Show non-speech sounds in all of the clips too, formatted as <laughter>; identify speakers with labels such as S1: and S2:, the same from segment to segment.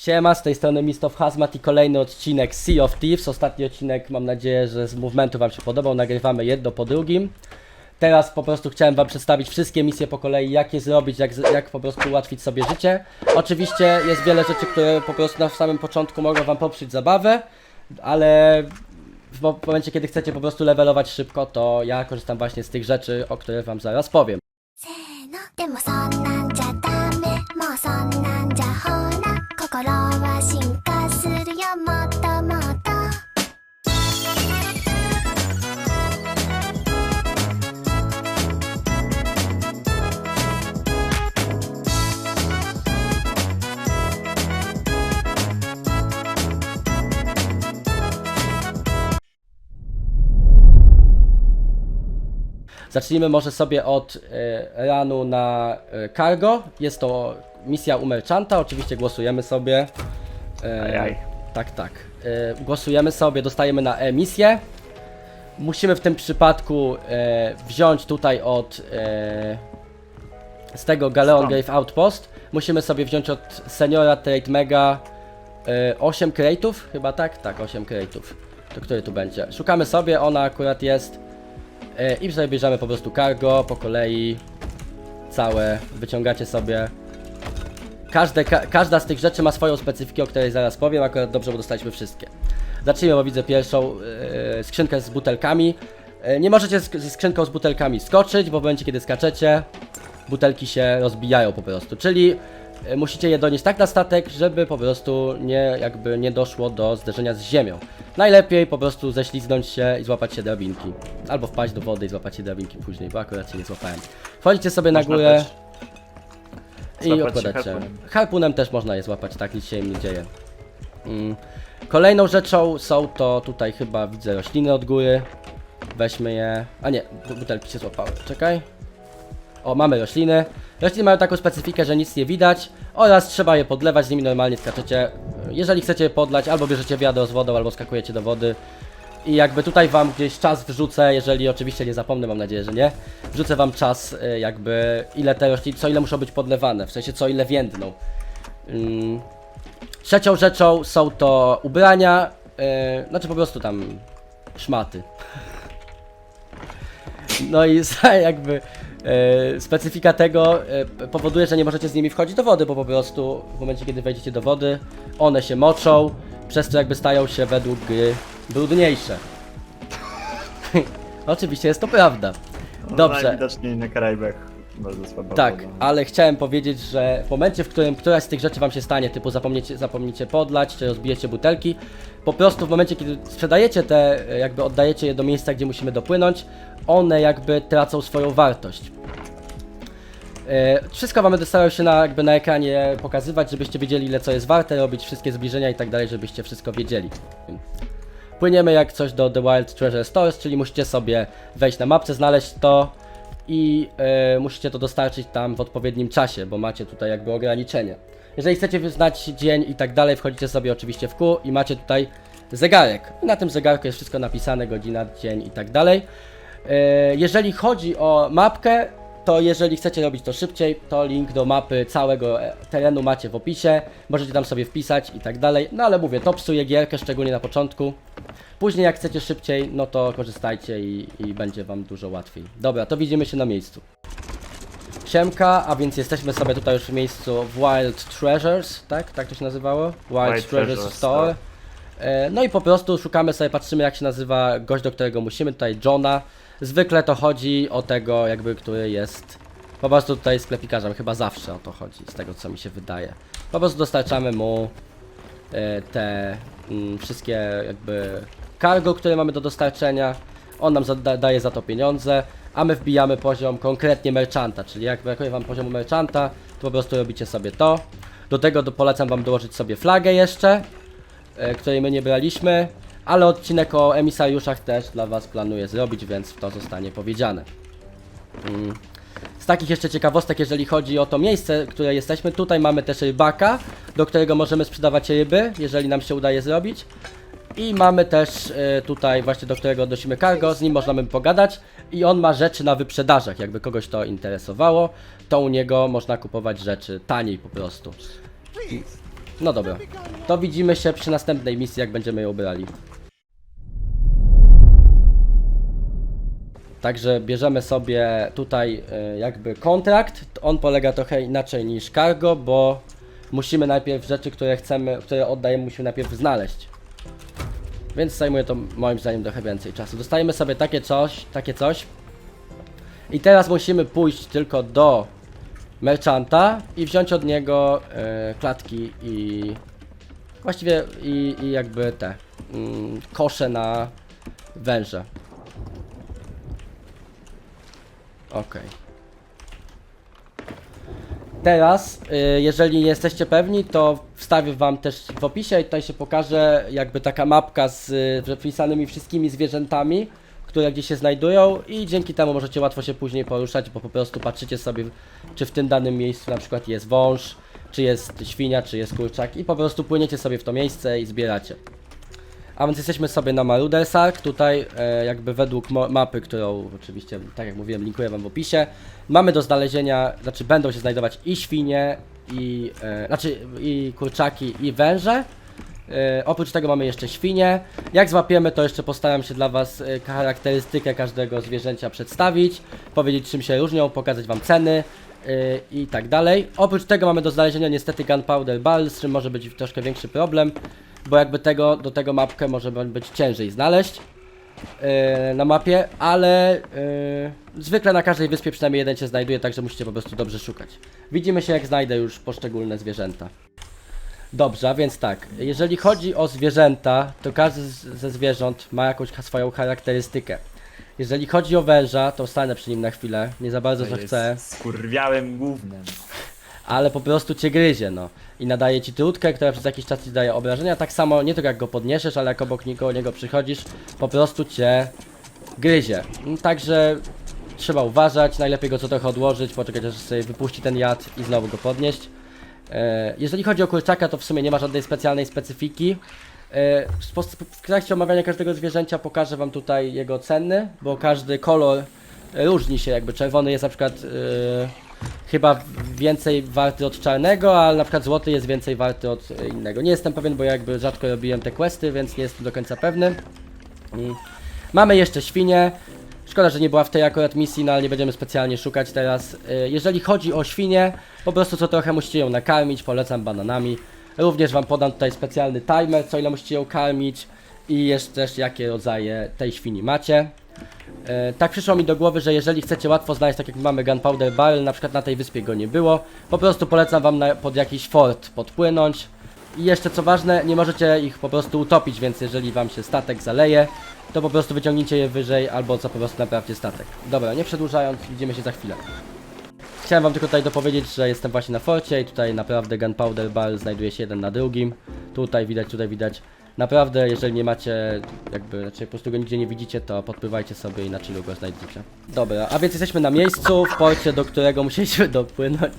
S1: Siema, z tej strony Mistow Hazmat i kolejny odcinek Sea of Thieves. Ostatni odcinek, mam nadzieję, że z movementu Wam się podobał. Nagrywamy jedno po drugim. Teraz po prostu chciałem Wam przedstawić wszystkie misje po kolei, jak je zrobić, jak, z- jak po prostu ułatwić sobie życie. Oczywiście jest wiele rzeczy, które po prostu na samym początku mogą Wam popsuć zabawę, ale w mo- momencie, kiedy chcecie po prostu levelować szybko, to ja korzystam właśnie z tych rzeczy, o których Wam zaraz powiem.
S2: でもそんなんじゃダメもうそんなんじゃほら 心は進化するよもっともっと
S1: Zacznijmy może sobie od e, ranu na e, cargo. Jest to misja u merchanta, oczywiście głosujemy sobie. E,
S3: Ajaj.
S1: Tak, tak. E, głosujemy sobie, dostajemy na e-misję. Musimy w tym przypadku e, wziąć tutaj od e, z tego Galeon? Grave Outpost. Musimy sobie wziąć od seniora Trade Mega e, 8 crate'ów, chyba tak? Tak, 8 crate'ów. To który tu będzie? Szukamy sobie, ona akurat jest E, I sobie bierzemy po prostu cargo po kolei całe, wyciągacie sobie. Każde, ka, każda z tych rzeczy ma swoją specyfikę, o której zaraz powiem, akurat dobrze, bo dostaliśmy wszystkie. Zacznijmy, bo widzę pierwszą e, skrzynkę z butelkami. E, nie możecie sk ze skrzynką z butelkami skoczyć, bo w momencie kiedy skaczecie, butelki się rozbijają po prostu, czyli e, musicie je donieść tak na statek, żeby po prostu nie, jakby nie doszło do zderzenia z ziemią. Najlepiej po prostu ześliznąć się i złapać się drabinki. Albo wpaść do wody i złapać się drabinki później, bo akurat się nie złapałem. Wchodzicie sobie na
S3: Można
S1: górę
S3: też
S1: i
S3: złapać się harpunem.
S1: Harpunem też można je złapać, tak nic się im nie dzieje. Mm. Kolejną rzeczą są to tutaj chyba widzę rośliny od góry. Weźmy je. A nie, bu- butelki się złapały. Czekaj. O, mamy rośliny. Rośliny mają taką specyfikę, że nic nie widać oraz trzeba je podlewać, z nimi normalnie skaczecie. Jeżeli chcecie je podlać, albo bierzecie wiadro z wodą, albo skakujecie do wody. I jakby tutaj wam gdzieś czas wrzucę, jeżeli oczywiście nie zapomnę, mam nadzieję, że nie. Wrzucę wam czas, y, jakby ile te rośliny, co ile muszą być podlewane, w sensie co ile więdną. Ym, Trzecią rzeczą są to ubrania, yy, znaczy po prostu tam szmaty. No i <laughs> jakby e, specyfika tego p- powoduje, że nie możecie z nimi wchodzić do wody, bo po prostu w momencie, kiedy wejdziecie do wody, one się moczą, przez co jakby stają się według gry brudniejsze. <laughs> Oczywiście jest to prawda.
S3: No,
S1: Dobrze.
S3: Najwidoczniej na Karaibach bardzo słabo.
S1: Tak,
S3: woda.
S1: ale chciałem powiedzieć, że w momencie, w którym któraś z tych rzeczy wam się stanie, typu zapomniecie, zapomnicie podlać, czy rozbijecie butelki, po prostu w momencie, kiedy sprzedajecie te, jakby oddajecie je do miejsca, gdzie musimy dopłynąć, one jakby tracą swoją wartość. E, Wszystko wam będę starał się na, jakby na ekranie pokazywać, żebyście wiedzieli ile co jest warte, robić wszystkie zbliżenia i tak dalej, żebyście wszystko wiedzieli. Płyniemy jak coś do The Wild Treasure Stores, czyli musicie sobie wejść na mapce, znaleźć to i e, musicie to dostarczyć tam w odpowiednim czasie, bo macie tutaj jakby ograniczenie. Jeżeli chcecie wyznać dzień i tak dalej, wchodzicie sobie oczywiście w kół i macie tutaj zegarek. Na tym zegarku jest wszystko napisane, godzina, dzień i tak dalej. E, jeżeli chodzi o mapkę, to jeżeli chcecie robić to szybciej, to link do mapy całego e, terenu macie w opisie. Możecie tam sobie wpisać i tak dalej. No ale mówię, to psuje gierkę, szczególnie na początku. Później jak chcecie szybciej, no to korzystajcie i, i będzie wam dużo łatwiej. Dobra, to widzimy się na miejscu. Siemka, a więc jesteśmy sobie tutaj już w miejscu w Wild Treasures, tak? Tak to się nazywało? Wild,
S3: Wild
S1: Treasures
S3: Treasure
S1: Store. E, No i po prostu szukamy sobie, patrzymy jak się nazywa gość, do którego musimy, tutaj Johna. Zwykle to chodzi o tego jakby, który jest po prostu tutaj sklepikarzem, chyba zawsze o to chodzi, z tego co mi się wydaje. Po prostu dostarczamy mu e, te mm, wszystkie jakby cargo, które mamy do dostarczenia. On nam daje za to pieniądze, a my wbijamy poziom konkretnie merchanta, czyli jak brakuje wam poziomu merchanta, to po prostu robicie sobie to. Do tego do, polecam wam dołożyć sobie flagę jeszcze, e, której my nie braliśmy, ale odcinek o emisariuszach też dla was planuję zrobić, więc to zostanie powiedziane. Mm. Z takich jeszcze ciekawostek, jeżeli chodzi o to miejsce, które jesteśmy, tutaj mamy też rybaka, do którego możemy sprzedawać ryby, jeżeli nam się udaje zrobić. I mamy też e, tutaj właśnie, do którego odnosimy cargo, z nim możemy pogadać i on ma rzeczy na wyprzedażach, jakby kogoś to interesowało, to u niego można kupować rzeczy taniej po prostu. No dobra. To widzimy się przy następnej misji, jak będziemy ją brali. Także bierzemy sobie tutaj e, jakby kontrakt. On polega trochę inaczej niż cargo, bo musimy najpierw rzeczy, które chcemy, które oddajemy, musimy najpierw znaleźć. Więc zajmuje to moim zdaniem trochę więcej czasu. Dostajemy sobie takie coś, takie coś. I teraz musimy pójść tylko do merchanta i wziąć od niego e, klatki i właściwie i, i jakby te mm, kosze na węże. Okej. Teraz, y, jeżeli jesteście pewni, to wstawię wam też w opisie i tutaj się pokaże jakby taka mapka z y, wpisanymi wszystkimi zwierzętami, które gdzieś się znajdują i dzięki temu możecie łatwo się później poruszać, bo po prostu patrzycie sobie, czy w tym danym miejscu na przykład jest wąż, czy jest świnia, czy jest kurczak i po prostu płyniecie sobie w to miejsce i zbieracie. A więc jesteśmy sobie na Marudersach, tutaj e, jakby według mapy, którą oczywiście, tak jak mówiłem, linkuję wam w opisie. Mamy do znalezienia, znaczy będą się znajdować i świnie, i, e, znaczy i kurczaki, i węże. E, oprócz tego mamy jeszcze świnie. Jak złapiemy, to jeszcze postaram się dla was e, charakterystykę każdego zwierzęcia przedstawić, powiedzieć czym się różnią, pokazać wam ceny e, i tak dalej. Oprócz tego mamy do znalezienia niestety Gunpowder Barrel, z czym może być troszkę większy problem, bo jakby tego, do tego mapkę może być ciężej znaleźć e, na mapie, ale e, zwykle na każdej wyspie przynajmniej jeden się znajduje, także musicie po prostu dobrze szukać. Widzimy się jak znajdę już poszczególne zwierzęta. Dobrze, a więc tak, jeżeli chodzi o zwierzęta, to każdy ze zwierząt ma jakąś swoją charakterystykę. Jeżeli chodzi o węża, to stanę przy nim na chwilę, nie za bardzo
S3: To jest
S1: chcę,
S3: Skurwiałym głównym.
S1: ale po prostu cię gryzie, no. I nadaje ci trutkę, która przez jakiś czas ci daje obrażenia, tak samo nie tylko jak go podniesiesz, ale jak obok niego, niego przychodzisz, po prostu cię gryzie. Mm, Także trzeba uważać, najlepiej go co trochę odłożyć, poczekać aż sobie wypuści ten jad i znowu go podnieść. E, Jeżeli chodzi o kurczaka, to w sumie nie ma żadnej specjalnej specyfiki. E, w trakcie omawiania każdego zwierzęcia pokażę wam tutaj jego ceny, bo każdy kolor e, różni się, jakby czerwony jest na przykład e, chyba więcej warty od czarnego, a na przykład złoty jest więcej warty od innego. Nie jestem pewien, bo ja jakby rzadko robiłem te questy, więc nie jestem do końca pewny. Mamy jeszcze świnie. Szkoda, że nie była w tej akurat misji, no ale nie będziemy specjalnie szukać teraz. Jeżeli chodzi o świnię, po prostu co trochę musicie ją nakarmić, polecam bananami. Również Wam podam tutaj specjalny timer, co ile musicie ją karmić i jeszcze też jakie rodzaje tej świni macie. E, tak przyszło mi do głowy, że jeżeli chcecie łatwo znaleźć, tak jak mamy Gunpowder Barrel, na przykład na tej wyspie go nie było, po prostu polecam wam na, pod jakiś fort podpłynąć. I jeszcze co ważne, nie możecie ich po prostu utopić, więc jeżeli wam się statek zaleje, to po prostu wyciągnijcie je wyżej albo co po prostu naprawcie statek. Dobra, nie przedłużając, widzimy się za chwilę. Chciałem wam tylko tutaj dopowiedzieć, że jestem właśnie na forcie i tutaj naprawdę Gunpowder Barrel znajduje się jeden na drugim. Tutaj widać, tutaj widać. Naprawdę, jeżeli nie macie, jakby, znaczy po prostu go nigdzie nie widzicie, to podpływajcie sobie i na chillu go znajdziecie. Dobra, a więc jesteśmy na miejscu, w porcie, do którego musieliśmy <laughs> dopłynąć.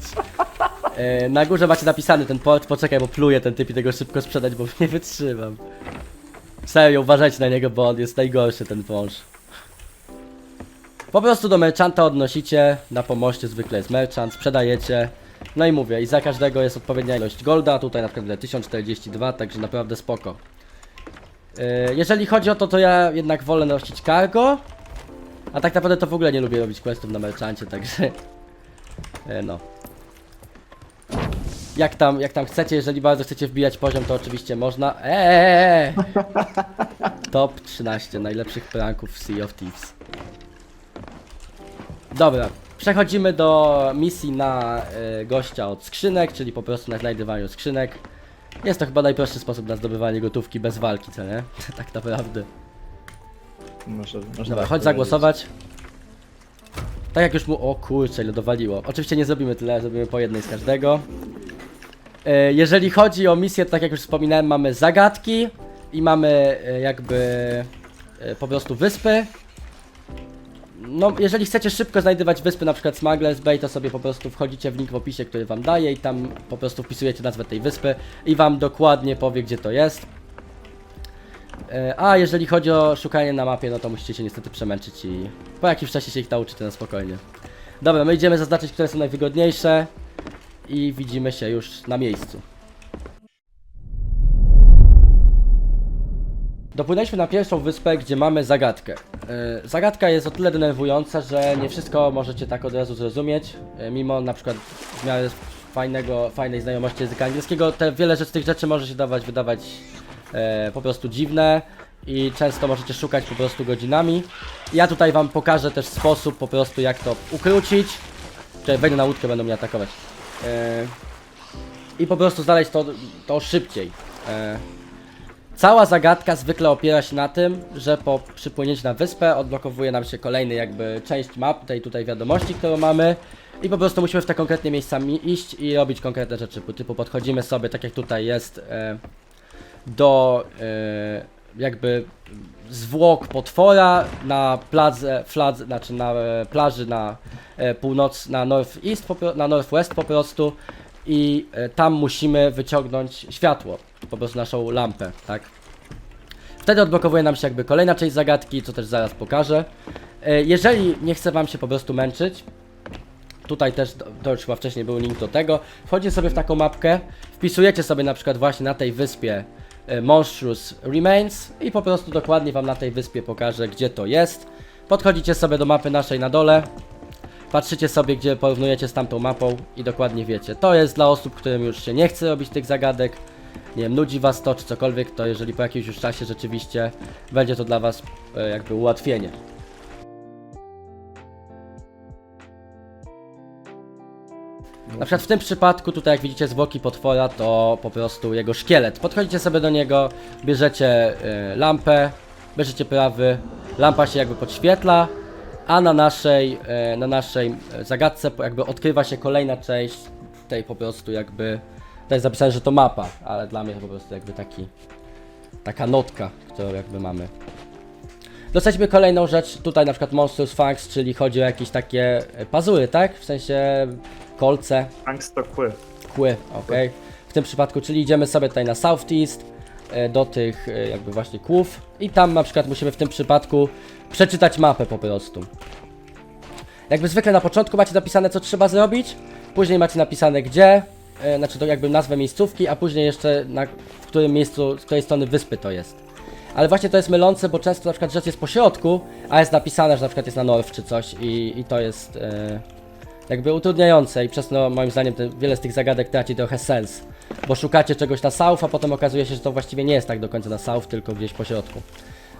S1: E, na górze macie napisany ten port, poczekaj, bo pluje ten typ i tego szybko sprzedać, bo <laughs> nie wytrzymam. Serio, uważajcie na niego, bo on jest najgorszy, ten wąż. Po prostu do merchanta odnosicie, na pomoście zwykle jest merchant, sprzedajecie. No i mówię, i za każdego jest odpowiednia ilość golda, tutaj na przykład ile? 1042, także naprawdę spoko. Yy, jeżeli chodzi o to, to ja jednak wolę nosić cargo, a tak naprawdę to w ogóle nie lubię robić questów na merchancie, także... Yy, no. Jak tam, jak tam chcecie, jeżeli bardzo chcecie wbijać poziom, to oczywiście można. Eee! <laughs> Top 13 najlepszych pranków w Sea of Thieves. Dobra, przechodzimy do misji na y, gościa od skrzynek, czyli po prostu na znajdywaniu skrzynek. Jest to chyba najprostszy sposób na zdobywanie gotówki bez walki, co nie? <laughs> tak naprawdę.
S3: Muszę, muszę
S1: Dobra,
S3: tak
S1: chodź
S3: powiedzieć.
S1: zagłosować. Tak jak już mu... O kurczę, ile dowaliło. Oczywiście nie zrobimy tyle, zrobimy po jednej z każdego. E, Jeżeli chodzi o misję, to tak jak już wspominałem, mamy zagadki i mamy e, jakby po prostu wyspy no, jeżeli chcecie szybko znajdywać wyspy, na przykład Smuggler's Bay, to sobie po prostu wchodzicie w link w opisie, który wam daje i tam po prostu wpisujecie nazwę tej wyspy i wam dokładnie powie, gdzie to jest. E, a jeżeli chodzi o szukanie na mapie, no to musicie się niestety przemęczyć i po jakimś czasie się ich nauczycie na spokojnie. Dobra, my idziemy zaznaczyć, które są najwygodniejsze i widzimy się już na miejscu. Dopłynęliśmy na pierwszą wyspę, gdzie mamy zagadkę. Yy, zagadka jest o tyle denerwująca, że nie wszystko możecie tak od razu zrozumieć. Yy, mimo na przykład w miarę fajnego, fajnej znajomości języka angielskiego, te wiele z tych rzeczy może się dawać, wydawać e, po prostu dziwne i często możecie szukać po prostu godzinami. Ja tutaj wam pokażę też sposób po prostu jak to ukrócić. Czyli wejdę na łódkę, będą mnie atakować. E, I po prostu znaleźć to, to szybciej. E, Cała zagadka zwykle opiera się na tym, że po przypłynięciu na wyspę odblokowuje nam się kolejny jakby część map, tej tutaj wiadomości, którą mamy. I po prostu musimy w te konkretne miejsca mi iść i robić konkretne rzeczy, typu podchodzimy sobie, tak jak tutaj jest, e, do e, jakby zwłok potwora na plaży, fladze, znaczy na e, plaży na północ, na northeast, na northwest po prostu i e, tam musimy wyciągnąć światło, po prostu naszą lampę, tak? Wtedy odblokowuje nam się jakby kolejna część zagadki, co też zaraz pokażę. E, Jeżeli nie chce wam się po prostu męczyć, tutaj też, to- już chyba wcześniej był link do tego, wchodzicie sobie w taką mapkę, wpisujecie sobie na przykład właśnie na tej wyspie e, Monstrous Remains i po prostu dokładnie wam na tej wyspie pokażę, gdzie to jest. Podchodzicie sobie do mapy naszej na dole, patrzycie sobie, gdzie porównujecie z tamtą mapą i dokładnie wiecie. To jest dla osób, którym już się nie chce robić tych zagadek, nie wiem, nudzi was to czy cokolwiek, to jeżeli po jakimś już czasie rzeczywiście będzie to dla was e, jakby ułatwienie. Na przykład w tym przypadku, tutaj jak widzicie zwłoki potwora, to po prostu jego szkielet. Podchodzicie sobie do niego, bierzecie y, lampę, bierzecie prawy, lampa się jakby podświetla, a na naszej, y, na naszej y, zagadce jakby odkrywa się kolejna część tej po prostu jakby, tutaj jest zapisane, że to mapa, ale dla mnie to po prostu jakby taki, taka notka, którą jakby mamy. Dostaliśmy kolejną rzecz, tutaj na przykład Monstrous Fangs, czyli chodzi o jakieś takie y, pazury, tak? W sensie kolce,
S3: Thanks to kły.
S1: kły, ok? W tym przypadku, czyli idziemy sobie tutaj na Southeast, e, do tych e, jakby właśnie kłów i tam na przykład musimy w tym przypadku przeczytać mapę po prostu. Jakby zwykle na początku macie napisane co trzeba zrobić, później macie napisane gdzie, e, znaczy to jakby nazwę miejscówki, a później jeszcze na w którym miejscu, z której strony wyspy to jest. Ale właśnie to jest mylące, bo często na przykład rzecz jest po środku, a jest napisane, że na przykład jest na North czy coś i, i to jest e, jakby utrudniające i przez to moim zdaniem te, wiele z tych zagadek traci trochę sens. Bo szukacie czegoś na south, a potem okazuje się, że to właściwie nie jest tak do końca na south, tylko gdzieś po środku.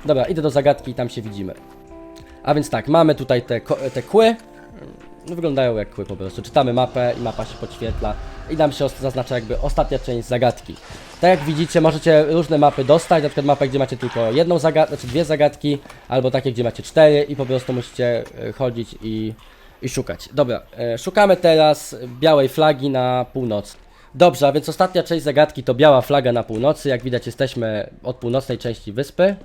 S1: Dobra, idę do zagadki i tam się widzimy. A więc tak, mamy tutaj te, te kły. No, wyglądają jak kły po prostu. Czytamy mapę i mapa się podświetla i nam się zaznacza jakby ostatnia część zagadki. Tak jak widzicie, możecie różne mapy dostać, na przykład mapę, gdzie macie tylko jedną zagadkę, znaczy dwie zagadki, albo takie, gdzie macie cztery i po prostu musicie e, chodzić i, i szukać. Dobra, e, szukamy teraz białej flagi na północ. Dobrze, a więc ostatnia część zagadki to biała flaga na północy. Jak widać, jesteśmy od północnej części wyspy.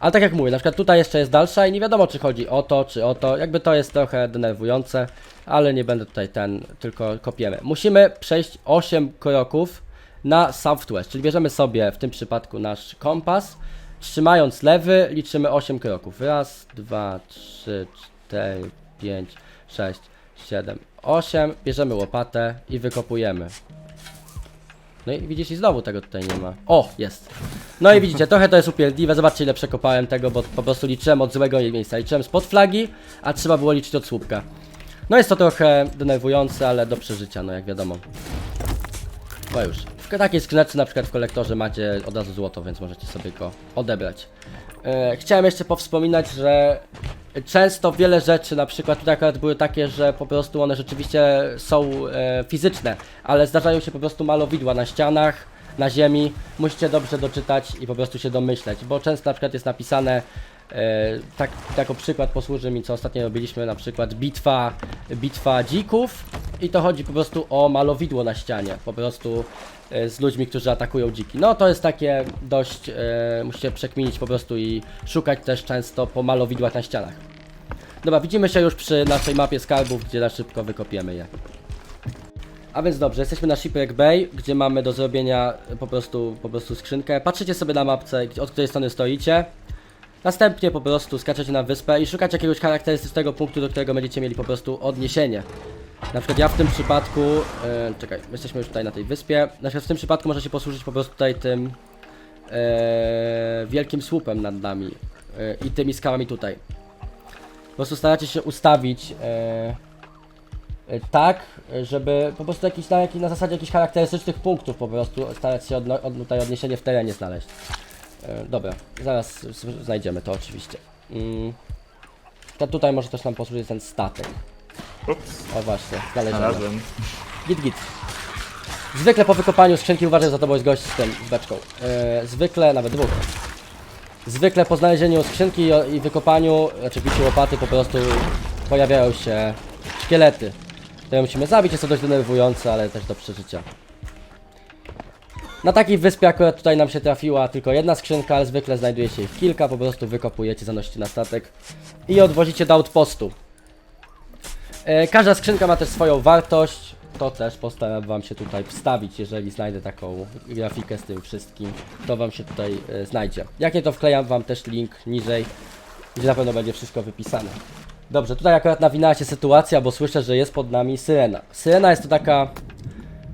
S1: Ale tak jak mówię, na przykład tutaj jeszcze jest dalsza i nie wiadomo czy chodzi o to, czy o to. Jakby to jest trochę denerwujące, ale nie będę tutaj ten, tylko kopiemy. Musimy przejść 8 kroków na southwest, czyli bierzemy sobie w tym przypadku nasz kompas. Trzymając lewy, liczymy 8 kroków. Raz, dwa, trzy, cztery, pięć, sześć, siedem, osiem. Bierzemy łopatę i wykopujemy. No i widzisz, i znowu tego tutaj nie ma. O, jest. No i widzicie, trochę to jest upierdliwe. Zobaczcie, ile przekopałem tego, bo po prostu liczyłem od złego miejsca. Liczyłem spod flagi, a trzeba było liczyć od słupka. No jest to trochę denerwujące, ale do przeżycia, no jak wiadomo. No już. W takiej skrzyneczce na przykład w kolektorze macie od razu złoto, więc możecie sobie go odebrać. E, chciałem jeszcze powspominać, że często wiele rzeczy, na przykład tutaj akurat były takie, że po prostu one rzeczywiście są e, fizyczne, ale zdarzają się po prostu malowidła na ścianach, na ziemi. Musicie dobrze doczytać i po prostu się domyśleć, bo często na przykład jest napisane E, tak, jako przykład posłuży mi, co ostatnio robiliśmy, na przykład bitwa, bitwa dzików i to chodzi po prostu o malowidło na ścianie, po prostu z ludźmi, którzy atakują dziki. No to jest takie dość, e, musicie przekminić po prostu i szukać też często po malowidłach na ścianach. Dobra, widzimy się już przy naszej mapie skarbów, gdzie na szybko wykopiemy je. A więc dobrze, jesteśmy na Shipwreck Bay, gdzie mamy do zrobienia po prostu, po prostu skrzynkę. Patrzycie sobie na mapce, od której strony stoicie. Następnie po prostu skaczecie na wyspę i szukacie jakiegoś charakterystycznego punktu, do którego będziecie mieli po prostu odniesienie. Na przykład ja w tym przypadku, e, czekaj, jesteśmy już tutaj na tej wyspie. Na przykład w tym przypadku może się posłużyć po prostu tutaj tym e, wielkim słupem nad nami e, i tymi skałami tutaj. Po prostu staracie się ustawić e, e, tak, żeby po prostu jakiś na, na zasadzie jakichś charakterystycznych punktów po prostu starać się od, tutaj odniesienie w terenie znaleźć. E, dobra, zaraz znajdziemy to oczywiście. Mm. To tutaj może też nam posłużyć ten statek.
S3: Ups,
S1: O właśnie, znaleziony.
S3: znalazłem.
S1: Git, git. Zwykle po wykopaniu skrzynki uważaj, za tobą jest gość z tym, z beczką. E, zwykle, nawet dwóch. Zwykle po znalezieniu skrzynki i- i wykopaniu, znaczy biciu łopaty, po prostu pojawiają się szkielety. Które musimy zabić, jest to dość denerwujące, ale też do przeżycia. Na takiej wyspie akurat tutaj nam się trafiła tylko jedna skrzynka, ale zwykle znajduje się ich kilka, po prostu wykopujecie, zanosicie na statek i odwozicie do outpostu. E, Każda skrzynka ma też swoją wartość. To też postaram wam się tutaj wstawić, jeżeli znajdę taką grafikę z tym wszystkim, to wam się tutaj e, znajdzie. Jak nie to wklejam wam też link niżej, gdzie na pewno będzie wszystko wypisane. Dobrze, tutaj akurat nawinęła się sytuacja, bo słyszę, że jest pod nami syrena. Syrena jest to taka,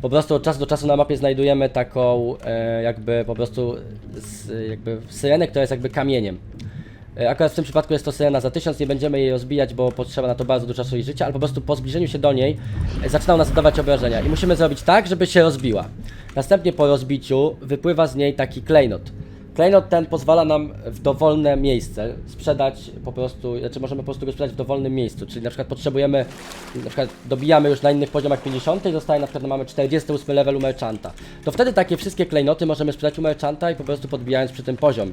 S1: po prostu od czasu do czasu na mapie znajdujemy taką e, jakby po prostu z, jakby syrenę, która jest jakby kamieniem. E, Akurat w tym przypadku jest to syrena za 1000, nie będziemy jej rozbijać, bo potrzeba na to bardzo dużo czasu i życia, ale po prostu po zbliżeniu się do niej e, zaczynają nas zadawać obrażenia i musimy zrobić tak, żeby się rozbiła. Następnie po rozbiciu wypływa z niej taki klejnot. Klejnot ten pozwala nam w dowolne miejsce sprzedać po prostu, znaczy możemy po prostu go sprzedać w dowolnym miejscu, czyli na przykład potrzebujemy, na przykład dobijamy już na innych poziomach 50 i zostaje na przykład mamy 48 level u merchanta. To wtedy takie wszystkie klejnoty możemy sprzedać u merchanta i po prostu podbijając przy tym poziom.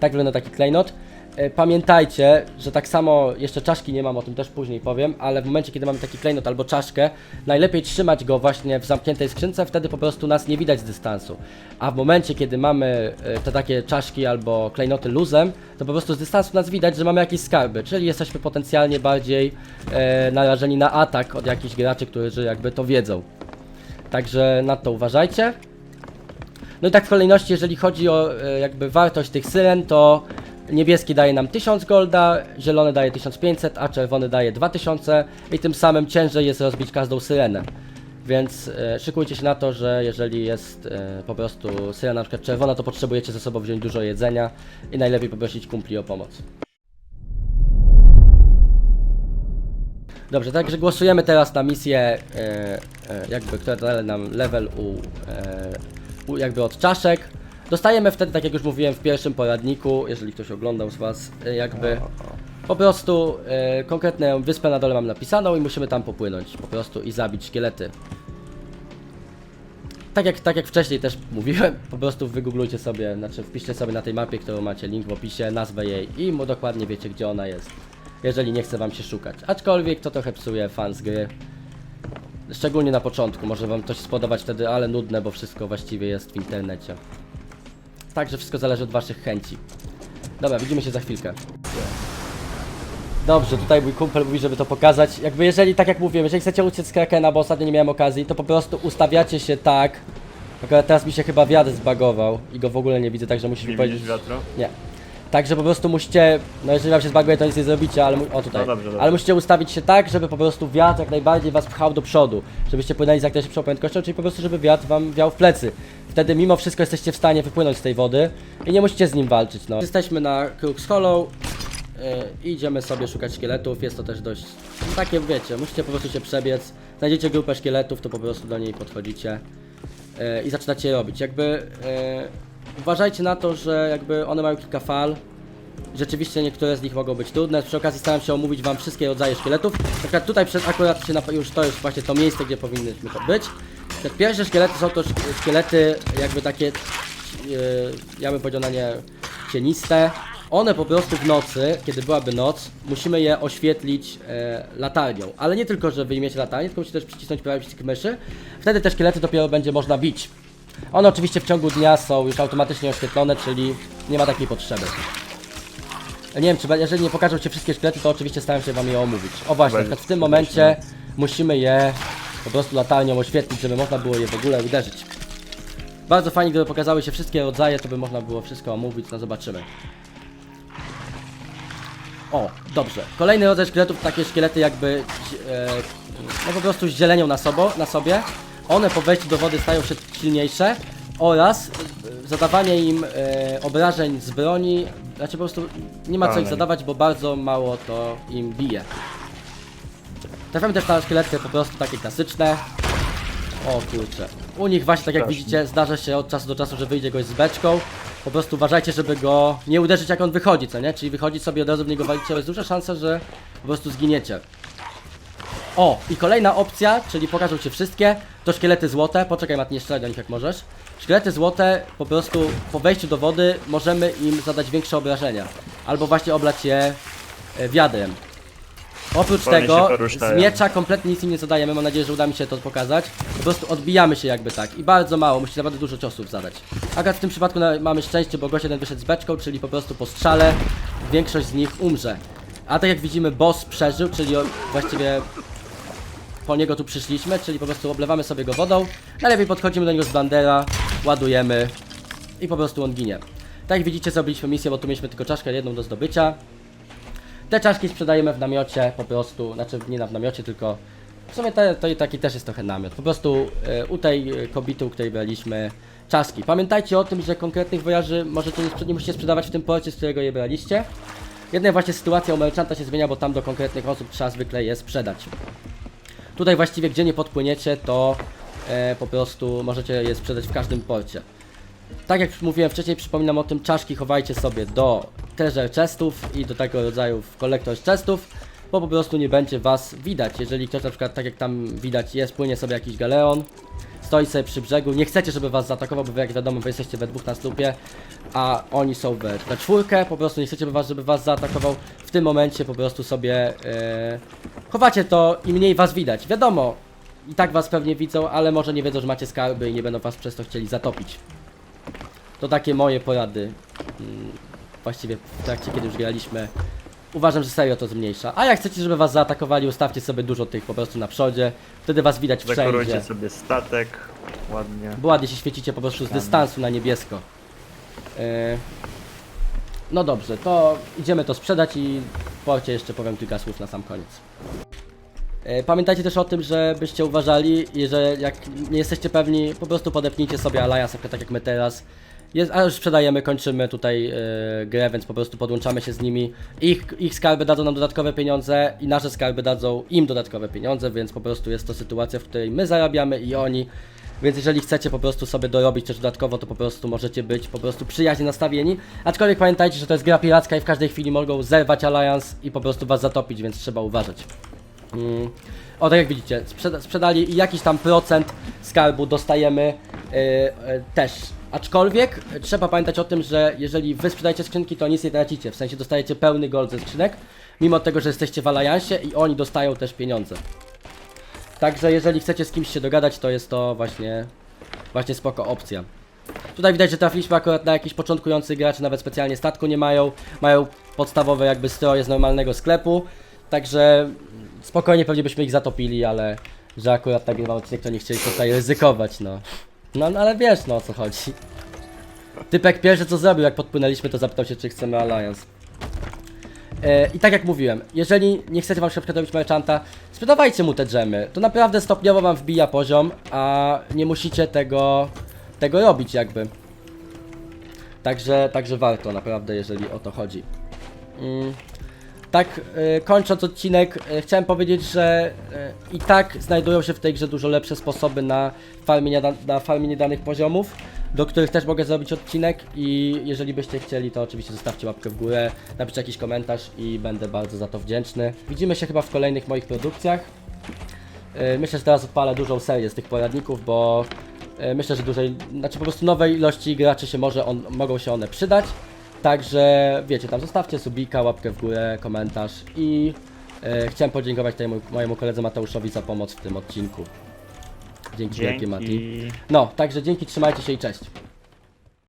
S1: Tak wygląda taki klejnot. E, Pamiętajcie, że tak samo jeszcze czaszki nie mam, o tym też później powiem, ale w momencie, kiedy mamy taki klejnot albo czaszkę, najlepiej trzymać go właśnie w zamkniętej skrzynce, wtedy po prostu nas nie widać z dystansu. A w momencie, kiedy mamy e, te takie czaszki albo klejnoty luzem, to po prostu z dystansu nas widać, że mamy jakieś skarby, czyli jesteśmy potencjalnie bardziej e, narażeni na atak od jakichś graczy, którzy jakby to wiedzą. Także na to uważajcie. No i tak w kolejności, jeżeli chodzi o e, jakby wartość tych syren, to niebieski daje nam 1000 golda, zielony daje 1500, a czerwony daje 2000 i tym samym ciężej jest rozbić każdą syrenę. Więc e, szykujcie się na to, że jeżeli jest e, po prostu syrena na przykład czerwona, to potrzebujecie ze sobą wziąć dużo jedzenia i najlepiej poprosić kumpli o pomoc. Dobrze, także głosujemy teraz na misję, e, e, jakby, która daje nam level u, e, jakby od czaszek. Dostajemy wtedy, tak jak już mówiłem w pierwszym poradniku, jeżeli ktoś oglądał z Was, e, jakby po prostu e, konkretną wyspę na dole mam napisaną i musimy tam popłynąć po prostu i zabić szkielety. Tak jak, tak jak wcześniej też <laughs> mówiłem, po prostu wygooglujcie sobie, znaczy wpiszcie sobie na tej mapie, którą macie link w opisie, nazwę jej i mu dokładnie wiecie gdzie ona jest. Jeżeli nie chce wam się szukać. Aczkolwiek to trochę psuje fan z gry. Szczególnie na początku, może wam to się spodobać wtedy, ale nudne, bo wszystko właściwie jest w internecie. Także wszystko zależy od waszych chęci. Dobra, widzimy się za chwilkę. Dobrze, tutaj mój kumpel mówi, żeby to pokazać. Jakby jeżeli, tak jak mówiłem, jeżeli chcecie uciec z Krakena, bo ostatnio nie miałem okazji, to po prostu ustawiacie się tak. Akurat teraz mi się chyba wiatr zbagował i go w ogóle nie widzę, także musisz
S3: Nie
S1: powiedzieć.
S3: widzisz wiatru?
S1: Nie. Także po prostu musicie, no jeżeli wam się zbaguje, to nic nie zrobicie, ale mu- o tutaj.
S3: No dobrze, dobrze.
S1: Ale musicie ustawić się tak, żeby po prostu wiatr jak najbardziej was pchał do przodu, żebyście płynęli z jak najszybszą prędkością, czyli po prostu żeby wiatr wam wiał w plecy. Wtedy mimo wszystko jesteście w stanie wypłynąć z tej wody i nie musicie z nim walczyć, no. Jesteśmy na Crux Hollow yy, i idziemy sobie szukać szkieletów, jest to też dość, no takie wiecie, musicie po prostu się przebiec, znajdziecie grupę szkieletów, to po prostu do niej podchodzicie yy, i zaczynacie je robić. Jakby yy, uważajcie na to, że jakby one mają kilka fal, Rzeczywiście niektóre z nich mogą być trudne. Przy okazji staram się omówić Wam wszystkie rodzaje szkieletów. Na przykład tutaj przed akurat się na, już to jest właśnie to miejsce, gdzie powinniśmy to być. Te pierwsze szkielety są to szk- szkielety jakby takie, yy, ja bym powiedział na nie cieniste. One po prostu w nocy, kiedy byłaby noc, musimy je oświetlić e, latarnią. Ale nie tylko, że wyjmiecie latarnię, tylko musicie też przycisnąć prawy przycisk myszy. Wtedy te szkielety dopiero będzie można bić. One oczywiście w ciągu dnia są już automatycznie oświetlone, czyli nie ma takiej potrzeby. Nie wiem, czy jeżeli nie pokażą Ci wszystkie szkielety, to oczywiście staram się Wam je omówić. O właśnie, na
S3: Będzie
S1: przykład w tym momencie musimy je po prostu latarnią oświetlić, żeby można było je w ogóle uderzyć. Bardzo fajnie, gdyby pokazały się wszystkie rodzaje, to by można było wszystko omówić, no zobaczymy. O, dobrze. Kolejny rodzaj szkieletów, takie szkielety jakby, e, no po prostu z zielenią na, sobo, na sobie. One po wejściu do wody stają się silniejsze oraz zadawanie im e, obrażeń z broni, znaczy po prostu nie ma co ich zadawać, bo bardzo mało to im bije. Trafiamy też na szkielety po prostu takie klasyczne. O kurczę. U nich właśnie tak jak
S3: Strasznie.
S1: widzicie zdarza się od czasu do czasu, że wyjdzie gość z beczką. Po prostu uważajcie, żeby go nie uderzyć jak on wychodzi, co nie? Czyli wychodzi sobie od razu w niego walicie, ale jest duża szansa, że po prostu zginiecie. O, i kolejna opcja, czyli pokażą Ci wszystkie, to szkielety złote. Poczekaj, Mat, nie strzelaj do nich jak możesz. Szkielety złote, po prostu po wejściu do wody możemy im zadać większe obrażenia. Albo właśnie oblać je e, wiadrem. Oprócz tego,
S3: się poruszają.
S1: z miecza kompletnie nic im nie zadajemy, mam nadzieję, że uda mi się to pokazać. Po prostu odbijamy się jakby tak i bardzo mało, musicie naprawdę dużo ciosów zadać. Akurat w tym przypadku na, mamy szczęście, bo gość jeden wyszedł z beczką, czyli po prostu po strzale większość z nich umrze. A tak jak widzimy, boss przeżył, czyli on właściwie po niego tu przyszliśmy, czyli po prostu oblewamy sobie go wodą, najlepiej podchodzimy do niego z bandera, ładujemy i po prostu on ginie. Tak jak widzicie, zrobiliśmy misję, bo tu mieliśmy tylko czaszkę jedną do zdobycia. Te czaszki sprzedajemy w namiocie po prostu, znaczy nie na w namiocie, tylko w sumie te, to i taki też jest trochę namiot. Po prostu e, u tej e, kobiety, u której braliśmy czaszki. Pamiętajcie o tym, że konkretnych wojaży możecie nie, nie musicie sprzedawać w tym porcie, z którego je braliście. Jedna właśnie sytuacja u merchanta się zmienia, bo tam do konkretnych osób trzeba zwykle je sprzedać. Tutaj właściwie gdzie nie podpłyniecie, to e, po prostu możecie je sprzedać w każdym porcie. Tak jak mówiłem wcześniej, przypominam o tym, czaszki chowajcie sobie do treasure chestów i do tego rodzaju collector chestów, bo po prostu nie będzie was widać. Jeżeli ktoś na przykład, tak jak tam widać jest, płynie sobie jakiś galeon, stoi sobie przy brzegu, nie chcecie, żeby was zaatakował, bo jak wiadomo, wy jesteście we dwóch na slupie, a oni są we, we czwórkę, po prostu nie chcecie, żeby was, żeby was zaatakował, w tym momencie po prostu sobie e, chowacie to i mniej was widać. Wiadomo, i tak was pewnie widzą, ale może nie wiedzą, że macie skarby i nie będą was przez to chcieli zatopić. To takie moje porady. Mm, Właściwie w trakcie, kiedy już graliśmy. Uważam, że serio to zmniejsza. A jak chcecie, żeby was zaatakowali, ustawcie sobie dużo tych po prostu na przodzie. Wtedy was widać wszędzie.
S3: Dekorujcie sobie statek ładnie.
S1: Bo ładnie się świecicie po prostu z dystansu na niebiesko. E, No dobrze, to idziemy to sprzedać i w porcie jeszcze powiem kilka słów na sam koniec. E, Pamiętajcie też o tym, żebyście uważali i że jak nie jesteście pewni, po prostu podepnijcie sobie Alliance, na przykład tak jak my teraz. Jest, a już sprzedajemy, kończymy tutaj e, grę, więc po prostu podłączamy się z nimi. Ich, ich skarby dadzą nam dodatkowe pieniądze i nasze skarby dadzą im dodatkowe pieniądze, więc po prostu jest to sytuacja, w której my zarabiamy i oni. Więc jeżeli chcecie po prostu sobie dorobić też dodatkowo, to po prostu możecie być po prostu przyjaźnie nastawieni. Aczkolwiek pamiętajcie, że to jest gra piracka i w każdej chwili mogą zerwać Alliance i po prostu was zatopić, więc trzeba uważać. Mm. O, tak jak widzicie, sprzeda sprzedali i jakiś tam procent skarbu dostajemy yy, yy, też. Aczkolwiek trzeba pamiętać o tym, że jeżeli wy sprzedajecie skrzynki, to nic nie tracicie. W sensie dostajecie pełny gold ze skrzynek, mimo tego, że jesteście w Alliancie i oni dostają też pieniądze. Także jeżeli chcecie z kimś się dogadać, to jest to właśnie, właśnie spoko opcja. Tutaj widać, że trafiliśmy akurat na jakichś początkujących graczy, nawet specjalnie statku nie mają. Mają podstawowe jakby stroje z normalnego sklepu. Także spokojnie pewnie byśmy ich zatopili, ale że akurat tak nagrywam odcinek, to nie chcieli tutaj ryzykować, no. No, no ale wiesz no o co chodzi. Typek pierwszy co zrobił, jak podpłynęliśmy, to zapytał się, czy chcemy Alliance. E, I tak jak mówiłem, jeżeli nie chcecie wam przykład robić merchanta, sprzedawajcie mu te dżemy. To naprawdę stopniowo wam wbija poziom, a nie musicie tego, tego robić jakby. Także, także warto naprawdę, jeżeli o to chodzi. Mm. Tak, e, kończąc odcinek, e, chciałem powiedzieć, że e, i tak znajdują się w tej grze dużo lepsze sposoby na farmienie, na, farmienie danych poziomów, do których też mogę zrobić odcinek i jeżeli byście chcieli, to oczywiście zostawcie łapkę w górę, napiszcie jakiś komentarz i będę bardzo za to wdzięczny. Widzimy się chyba w kolejnych moich produkcjach. Myślę, że teraz odpalę dużą serię z tych poradników, bo myślę, że dużej, znaczy po prostu nowej ilości graczy się może on, mogą się one przydać. Także wiecie, tam zostawcie subika, łapkę w górę, komentarz i e, chciałem podziękować temu, mojemu koledze Mateuszowi za pomoc w tym odcinku. Dzięki, wielkie Mati.
S3: Dzięki.
S1: No, także dzięki, trzymajcie się i cześć.